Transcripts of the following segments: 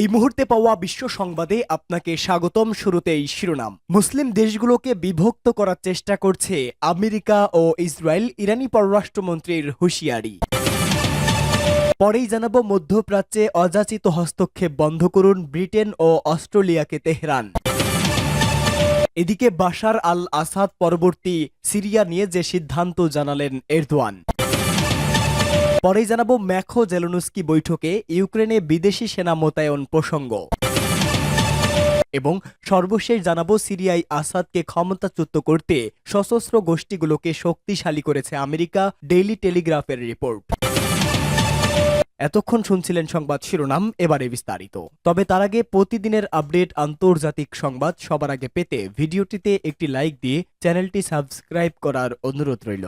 এই মুহূর্তে পাওয়া বিশ্ব সংবাদে আপনাকে স্বাগতম শুরুতেই শিরোনাম। মুসলিম দেশগুলোকে বিভক্ত করার চেষ্টা করছে আমেরিকা ও ইসরায়েল, ইরানি পররাষ্ট্রমন্ত্রীর হুঁশিয়ারি। পরেই জানাব মধ্যপ্রাচ্যে অযাচিত হস্তক্ষেপ বন্ধ করুন ব্রিটেন ও অস্ট্রেলিয়াকে তেহরান। এদিকে বাশার আল আসাদ পরবর্তী সিরিয়া নিয়ে যে সিদ্ধান্ত জানালেন এরদোয়ান। পরেই জানাব ম্যাখো জেলোনুস্কি বৈঠকে ইউক্রেনে বিদেশি সেনা মোতায়েন প্রসঙ্গ। এবং সর্বশেষ জানাব সিরিয়ায় আসাদকে ক্ষমতাচ্যুত করতে সশস্ত্র গোষ্ঠীগুলোকে শক্তিশালী করেছে আমেরিকা, ডেইলি টেলিগ্রাফের রিপোর্ট। এতক্ষণ শুনছিলেন সংবাদ শিরোনাম, এবারে বিস্তারিত। তবে তার আগে প্রতিদিনের আপডেট আন্তর্জাতিক সংবাদ সবার আগে পেতে ভিডিওটিতে একটি লাইক দিয়ে চ্যানেলটি সাবস্ক্রাইব করার অনুরোধ রইল।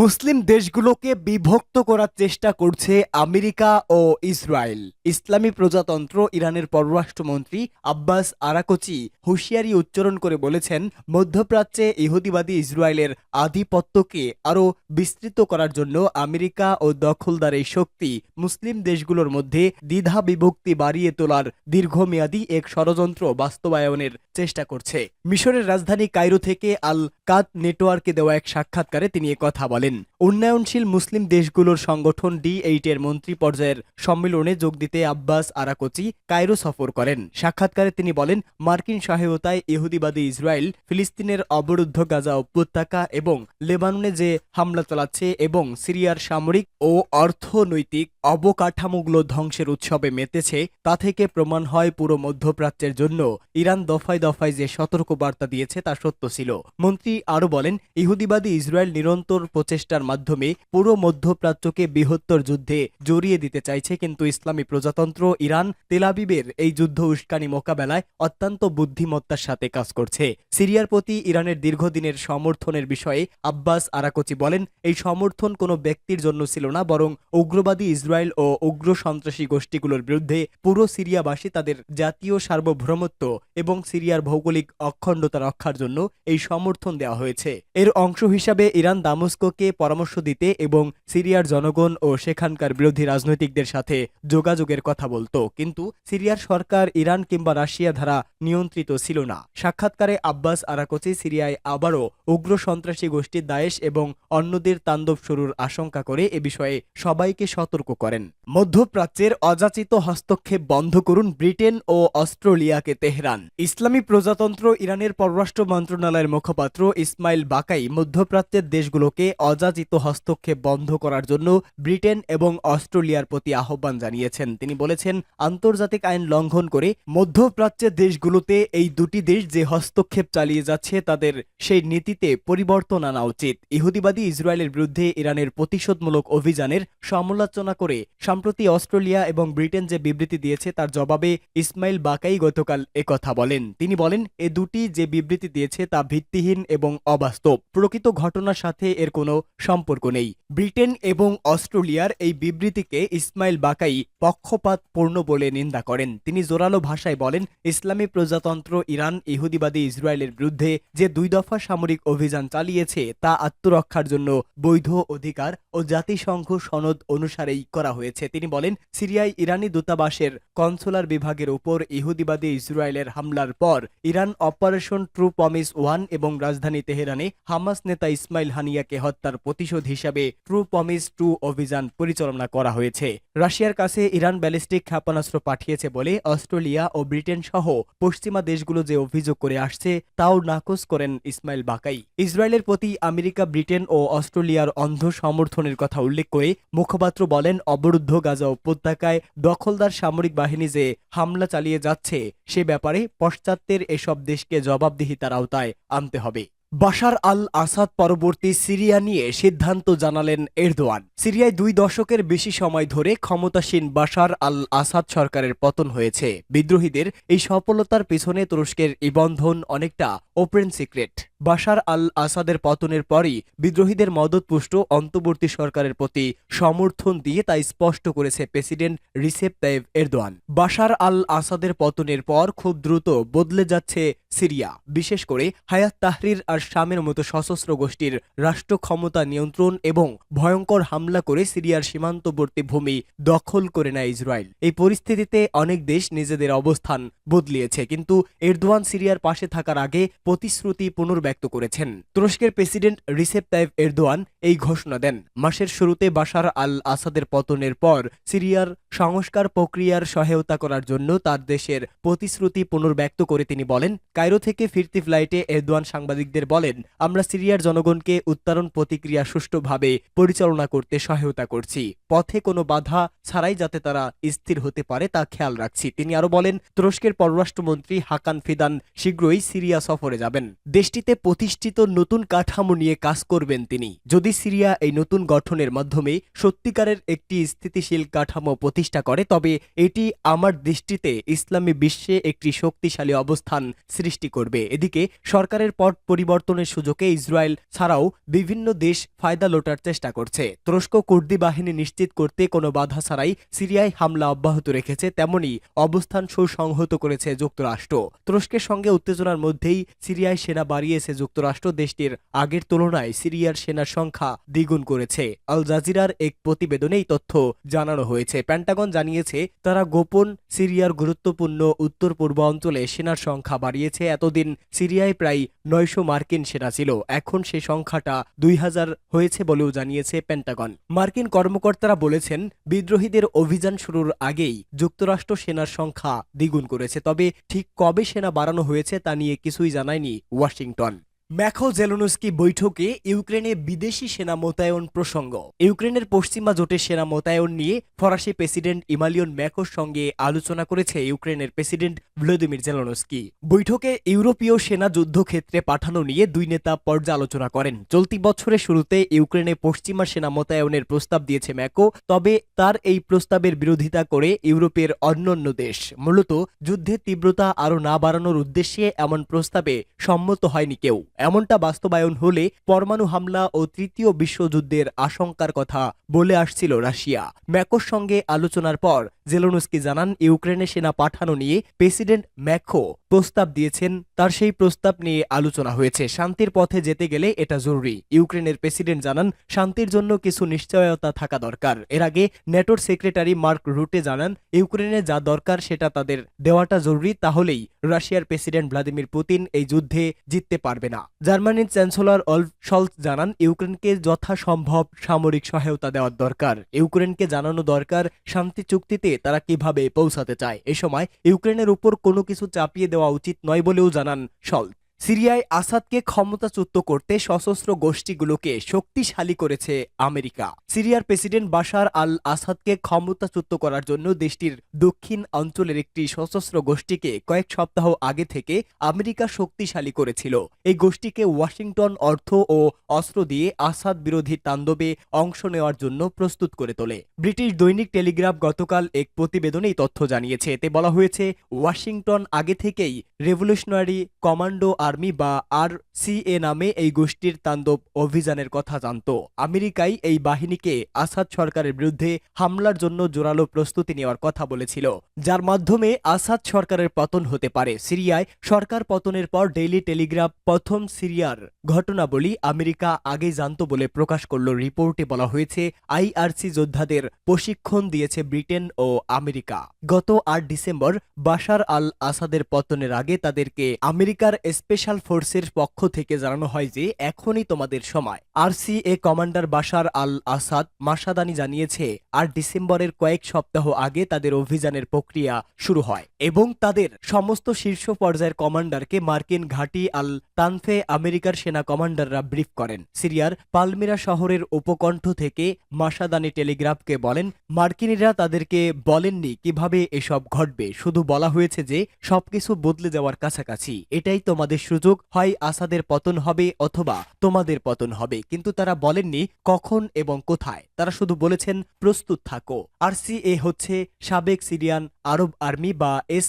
মুসলিম দেশগুলোকে বিভক্ত করার চেষ্টা করছে আমেরিকা ও ইসরায়েল। ইসলামী প্রজাতন্ত্র ইরানের পররাষ্ট্রমন্ত্রী আব্বাস আরাকোচি হুঁশিয়ারি উচ্চারণ করে বলেছেন, মধ্যপ্রাচ্যে ইহুদিবাদী ইসরায়েলের আধিপত্যকে আরও বিস্তৃত করার জন্য আমেরিকা ও দখলদার এই শক্তি মুসলিম দেশগুলোর মধ্যে দ্বিধা বিভক্তি বাড়িয়ে তোলার দীর্ঘমেয়াদী এক ষড়যন্ত্র বাস্তবায়নের চেষ্টা করছে। মিশরের রাজধানী কায়রো থেকে আল কাত নেটওয়ার্কে দেওয়া এক সাক্ষাৎকারে তিনি কথা বলেন। উন্নয়নশীল মুসলিম দেশগুলোর সংগঠন ডি এইট এর মন্ত্রী পর্যায়ের সম্মেলনে যোগ দিতে আব্বাস আরাকোচি কায়রো সফর করেন। সাক্ষাৎকারে তিনি বলেন, মার্কিন সহায়তায় ইহুদিবাদী ইসরায়েল ফিলিস্তিনের অবরুদ্ধ গাজা উপত্যকা এবং লেবাননে যে হামলা চালাচ্ছে এবং সিরিয়ার সামরিক ও অর্থনৈতিক অবকাঠামোগুলো ধ্বংসের উৎসবে মেতেছে, তা থেকে প্রমাণ হয় পুরো মধ্যপ্রাচ্যের জন্য। ইরান দফায় দফায় যে সতর্কবার্তা দিয়েছে তা সত্য ছিল। মন্ত্রী আরও বলেন, ইহুদিবাদী ইসরায়েল নিরন্তর প্রচেষ্টার মাধ্যমে পুরো মধ্যপ্রাচ্যকে বৃহত্তর যুদ্ধে জড়িয়ে দিতে চাইছে, কিন্তু ইসলামী প্রজাতন্ত্র ইরান তেলাবিবের এই যুদ্ধ উস্কানি মোকাবেলায় অত্যন্ত বুদ্ধিমত্তার সাথে কাজ করছে। সিরিয়ার প্রতি ইরানের দীর্ঘদিনের সমর্থনের বিষয়ে আব্বাস আরাকচি বলেন, এই সমর্থন কোনো ব্যক্তির জন্য ছিল না, বরং উগ্রবাদী ইসরায়েল ও উগ্র সন্ত্রাসী গোষ্ঠীগুলোর বিরুদ্ধে পুরো সিরিয়াবাসী তাদের জাতীয় সার্বভৌমত্ব এবং সিরিয়ার ভৌগোলিক অখণ্ডতা রক্ষার জন্য এই সমর্থন দেওয়া হয়েছে। এর অংশ হিসাবে ইরান দামস্কোকে পরামর্শ দিতে এবং সিরিয়ার জনগণ ও সেখানকার বিরোধী রাজনৈতিকদের সাথে যোগাযোগের কথা বলতো। কিন্তু সিরিয়ার সরকার ইরান কিংবা রাশিয়া দ্বারা নিয়ন্ত্রিত ছিল না। সাক্ষাৎকারে আব্বাস আরাকোচি সিরিয়ায় আবারও উগ্র সন্ত্রাসী গোষ্ঠী দায়েশ এবং অন্যদের তাণ্ডব শুরুর আশঙ্কা করে এ বিষয়ে সবাইকে সতর্ক করেন। মধ্যপ্রাচ্যের অযাচিত হস্তক্ষেপ বন্ধ করুন ব্রিটেন ও অস্ট্রেলিয়াকে তেহরান। ইসলামী প্রজাতন্ত্র ইরানের পররাষ্ট্র মন্ত্রণালয়ের মুখপাত্র ইসমাইল বাকাই মধ্যপ্রাচ্যের দেশগুলোকে অযাচিত হস্তক্ষেপ বন্ধ করার জন্য ব্রিটেন এবং অস্ট্রেলিয়ার প্রতি আহ্বান জানিয়েছেন। তিনি বলেছেন, আন্তর্জাতিক আইন লঙ্ঘন করে মধ্যপ্রাচ্যের দেশগুলোতে এই দুটি দেশ যে হস্তক্ষেপ চালিয়ে যাচ্ছে, তাদের সেই নীতিতে পরিবর্তন আনা উচিত। ইহুদিবাদী ইসরায়েলের বিরুদ্ধে ইরানের প্রতিশোধমূলক অভিযানের সমালোচনা করে সম্প্রতি অস্ট্রেলিয়া এবং ব্রিটেন যে বিবৃতি দিয়েছে তার জবাবে ইসমাইল বাকাই গতকাল একথা বলেন। তিনি বলেন, এ দুটি যে বিবৃতি দিয়েছে তা ভিত্তিহীন এবং অবাস্তব। প্রকৃত ঘটনার সাথে এর কোনো সম্পর্ক নেই। ব্রিটেন এবং অস্ট্রেলিয়ার এই বিবৃতিকে ইসমাইল বাকাই পক্ষপাতপূর্ণ বলে নিন্দা করেন। তিনি জোরালো ভাষায় বলেন, ইসলামী প্রজাতন্ত্র ইরান, ইহুদিবাদী ইসরায়েলের বিরুদ্ধে যে দুই দফা সামরিক অভিযান চালিয়েছে তা আত্মরক্ষার জন্য বৈধ অধিকার ও জাতিসংঘ সনদ অনুসারেই করা হয়েছে। তিনি বলেন, সিরিয়ায় ইরানি দূতাবাসের কনসুলার বিভাগের উপর ইহুদিবাদী ইসরায়েলের হামলার পর Iran operation true promise one এবং রাজধানী তেহরানে হামাস নেতা ইসমাইল হানিয়াকে হত্যার প্রতিশোধ হিসাবে ট্রু প্রমিস টু অভিযান পরিচালনা করা হয়েছে। রাশিয়ার কাছে ইরান ব্যালিস্টিক ক্ষেপণাস্ত্র পাঠিয়েছে বলে অস্ট্রেলিয়া ও ব্রিটেন সহ পশ্চিমা দেশগুলো যে অভিযোগ করে আসছে, তাও নাকচ করেন ইসমাইল বাকাই। ইসরায়েলের প্রতি আমেরিকা, ব্রিটেন ও অস্ট্রেলিয়ার অন্ধ সমর্থনের কথা উল্লেখ করে মুখপাত্র বলেন অবরুদ্ধ গাজা উপত্যকায় দখলদার সামরিক বাহিনী যে হামলা চালিয়ে যাচ্ছে, সে ব্যাপারে পশ্চাত্যের এসব দেশকে জবাবদিহিতার আওতায় আনতে হবে। বাশার আল আসাদ পরবর্তী সিরিয়া নিয়ে সিদ্ধান্ত জানালেন এরদোয়ান। সিরিয়ায় দুই দশকের বেশি সময় ধরে ক্ষমতাসীন বাশার আল আসাদ সরকারের পতন হয়েছে। বিদ্রোহীদের এই সফলতার পেছনে তুরস্কের ইবন্ধন অনেকটা ওপেন সিক্রেট। বাশার আল আসাদের পতনের পরই বিদ্রোহীদের মদতপুষ্ট অন্তর্বর্তী সরকারের প্রতি সমর্থন দিয়ে তা স্পষ্ট করেছে president Recep Tayyip Erdogan. Bashar al আসাদের পতনের পর খুব দ্রুত বদলে যাচ্ছে সিরিয়া। বিশেষ করে হায়াত তাহরির আর শামের মতো সশস্ত্র গোষ্ঠীর রাষ্ট্র ক্ষমতা নিয়ন্ত্রণ এবং ভয়ঙ্কর হামলা করে সিরিয়ার সীমান্তবর্তী ভূমি দখল করে নেয় ইসরায়েল। এই পরিস্থিতিতে অনেক দেশ নিজেদের অবস্থান বদলিয়েছে, কিন্তু এরদোয়ান সিরিয়ার পাশে থাকার আগে প্রতিশ্রুতি পুনর্ব্যক্ত করেছেন। তুরস্কের প্রেসিডেন্ট রিসেপ তাইব এরদোয়ান এই ঘোষণা দেন। মাসের শুরুতে বাশার আল আসাদের পতনের পর সিরিয়ার সংস্কার প্রক্রিয়ার সহায়তা করার জন্য তার দেশের প্রতিশ্রুতি পুনর্ব্যক্ত করে তিনি বলেন, কায়রো থেকে ফিরতি ফ্লাইটে এরদোয়ান সাংবাদিকদের বলেন, আমরা সিরিয়ার জনগণকে উত্তরণ প্রতিক্রিয়া সুষ্ঠুভাবে পরিচালনা করতে সহায়তা করছি। পথে কোনো বাধা ছাড়াই যাতে তারা স্থির হতে পারে তা খেয়াল রাখছি। তিনি আরও বলেন, তুরস্কের পররাষ্ট্রমন্ত্রী হাকান ফিদান শীঘ্রই সিরিয়া সফরে যাবেন। দেশটিতে প্রতিষ্ঠিত নতুন কাঠামো নিয়ে কাজ করবেন তিনি। যদি সিরিয়া এই নতুন গঠনের মাধ্যমে সত্যিকারের একটি স্থিতিশীল কাঠামো প্রতিষ্ঠা করে, তবে এটি আমার দৃষ্টিতে ইসলামী বিশ্বে একটি শক্তিশালী অবস্থান সৃষ্টি করবে। এদিকে, সরকারের পট পরিবর্তনের সুযোগে ইসরায়েল ছাড়াও বিভিন্ন দেশ ফায়দা লোটার চেষ্টা করছে। তুরস্ক কুর্দি বাহিনী নিশ্চিত করতে কোনো বাধা ছাড়াই সিরিয়ায় হামলা অব্যাহত রেখেছে, তেমনি অবস্থান সুসংহত করেছে যুক্তরাষ্ট্র। তুরস্কের সঙ্গে উত্তেজনার মধ্যেই সিরিয়ায় সেনা বাড়িয়েছে যুক্তরাষ্ট্র দেশটির আগের তুলনায় সিরিয়ার সেনার সংখ্যা দ্বিগুণ করেছে। আল জাজিরার এক প্রতিবেদনে এই তথ্য জানানো হয়েছে। প্যান্টাগন জানিয়েছে, তারা গোপন সিরিয়ার গুরুত্বপূর্ণ উত্তর পূর্ব অঞ্চলে সেনার সংখ্যা বাড়িয়েছে। এতদিন সিরিয়ায় প্রায় নয়শো মার্কিন সেনা ছিল। এখন সে সংখ্যাটা দুই হাজার হয়েছে বলেও জানিয়েছে পেন্টাগন মার্কিন কর্মকর্তারা বলেছেন, বিদ্রোহীদের অভিযান শুরুর আগেই যুক্তরাষ্ট্র সেনার সংখ্যা দ্বিগুণ করেছে। তবে ঠিক কবে সেনা বাড়ানো হয়েছে তা নিয়ে কিছুই জানায়নি ওয়াশিংটন। ম্যাখো জেলোনস্কি বৈঠকে ইউক্রেনে বিদেশি সেনা মোতায়েন প্রসঙ্গ। ইউক্রেনের পশ্চিমা জোটের সেনা মোতায়েন নিয়ে ফরাসি প্রেসিডেন্ট ইমালিয়ন ম্যাখোর সঙ্গে আলোচনা করেছে ইউক্রেনের প্রেসিডেন্ট ভ্লাদিমির জেলোনস্কি। বৈঠকে ইউরোপীয় সেনা যুদ্ধক্ষেত্রে পাঠানো নিয়ে দুই নেতা পর্যালোচনা করেন। চলতি বছরের শুরুতে ইউক্রেনে পশ্চিমা সেনা মোতায়েনের প্রস্তাব দিয়েছে ম্যাকো তবে তার এই প্রস্তাবের বিরোধিতা করে ইউরোপের অন্যান্য দেশ, মূলত যুদ্ধের তীব্রতা আরও না বাড়ানোর উদ্দেশ্যে এমন প্রস্তাবে সম্মত হয়নি কেউ। এমনটা বাস্তবায়ন হলে পরমাণু হামলা ও তৃতীয় বিশ্বযুদ্ধের আশঙ্কার কথা বলে আসছিল রাশিয়া। ম্যাকোর সঙ্গে আলোচনার পর জেলোনস্কি জানান, ইউক্রেনে সেনা পাঠানো নিয়ে প্রেসিডেন্ট ম্যাকো প্রস্তাব দিয়েছেন। তার সেই প্রস্তাব নিয়ে আলোচনা হয়েছে। শান্তির পথে যেতে গেলে এটা জরুরি। ইউক্রেনের প্রেসিডেন্ট জানান, শান্তির জন্য কিছু নিশ্চয়তা থাকা দরকার। এর আগে নেটোর সেক্রেটারি মার্ক রুটে জানান, ইউক্রেনে যা দরকার সেটা তাদের দেওয়াটা জরুরি, তাহলেই রাশিয়ার প্রেসিডেন্ট ভ্লাদিমির পুতিন এই যুদ্ধে জিততে পারবে না। জার্মানির চ্যান্সেলর অলফ শলস জানান, ইউক্রেনকে যথাসম্ভব সামরিক সহায়তা দেওয়ার দরকার। ইউক্রেনকে জানানো দরকার শান্তি চুক্তিতে তারা কীভাবে পৌঁছাতে চায়। এ সময় ইউক্রেনের উপর কোনো কিছু চাপিয়ে দেওয়া উচিত নয় বলেও জানান শলস সিরিয়ায় আসাদকে ক্ষমতাচ্যুত করতে সশস্ত্র গোষ্ঠীগুলোকে শক্তিশালী করেছে আমেরিকা। সিরিয়ার প্রেসিডেন্ট বাশার আল আসাদকে ক্ষমতাচ্যুত করার জন্য দেশটির দক্ষিণ অঞ্চলের একটি সশস্ত্র গোষ্ঠীকে কয়েক সপ্তাহ আগে থেকে আমেরিকা শক্তিশালী করেছিল। এই গোষ্ঠীকে ওয়াশিংটন অর্থ ও অস্ত্র দিয়ে আসাদ বিরোধী তাণ্ডবে অংশ নেওয়ার জন্য প্রস্তুত করে তোলে। ব্রিটিশ দৈনিক টেলিগ্রাফ গতকাল এক প্রতিবেদনে এই তথ্য জানিয়েছে। এতে বলা হয়েছে, ওয়াশিংটন আগে থেকেই রেভলিউশনারি কমান্ডো আর্মি বা আর সিএ নামে এই গোষ্ঠীর তাণ্ডব অভিযানের কথা জানত। আমেরিকাই এই বাহিনীকে আসাদ সরকারের বিরুদ্ধে হামলার জন্য জোরালো প্রস্তুতি নেওয়ার কথা বলেছিল। যার মাধ্যমে আসাদ সরকারের পতন হতে পারে। সিরিয়ায় সরকার পতনের পর ডেইলি টেলিগ্রাফ প্রথম সিরিয়ার ঘটনাবলী আমেরিকা আগেই জানত বলে প্রকাশ করল। রিপোর্টে বলা হয়েছে, আইআরসি যোদ্ধাদের প্রশিক্ষণ দিয়েছে ব্রিটেন ও আমেরিকা। গত আট ডিসেম্বর বাশার আল আসাদের পতনের আগে তাদেরকে আমেরিকার স্পেশাল ফোর্সের পক্ষ থেকে জানানো হয় যে, এখনই তোমাদের সময়। RCA commander Bashar al Assad মাসাদানি জানিয়েছে, আর ডিসেম্বরের কয়েক সপ্তাহ আগে তাদের অভিযানের প্রক্রিয়া শুরু হয় এবং তাদের সমস্ত শীর্ষ পর্যায়ের কমান্ডারকে মার্কিন ঘাঁটি আল তানফে আমেরিকার সেনা কমান্ডাররা ব্রিফ করেন। সিরিয়ার পালমিরা শহরের উপকণ্ঠ থেকে মাসাদানি টেলিগ্রাফকে বলেন, মার্কিনিরা তাদেরকে বলেননি কীভাবে এসব ঘটবে। শুধু বলা হয়েছে যে, সবকিছু বদলে যাওয়ার কাছাকাছি। এটাই তোমাদের সুযোগ হয় আসাদের পতন হবে অথবা তোমাদের পতন হবে। কিন্তু তারা বলেননি কখন এবং কোথায়। তারা শুধু বলেছেন, প্রস্তুত থাকো। আর এ হচ্ছে সাবেক সিরিয়ান আরব আর্মি বা এস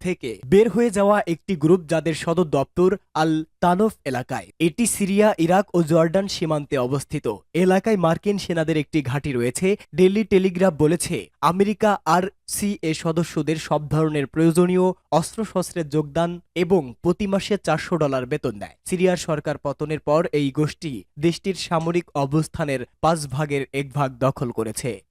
থেকে। বের হয়ে যাওয়া একটি গ্রুপ যাদের সদর দপ্তর আল তানফ এলাকায়। এটি সিরিয়া, ইরাক ও জর্ডান সীমান্তে অবস্থিত। এলাকায় মার্কিন সেনাদের একটি ঘাঁটি রয়েছে। ডেলি টেলিগ্রাফ বলেছে, আমেরিকা আর সি এ সদস্যদের সব ধরনের প্রয়োজনীয় অস্ত্রশস্ত্রের যোগদান এবং প্রতি মাসে চারশো ডলার বেতন দেয়। সিরিয়ার সরকার পতনের পর এই গোষ্ঠী দেশটির সামরিক অবস্থানের পাঁচ ভাগের এক ভাগ দখল করেছে।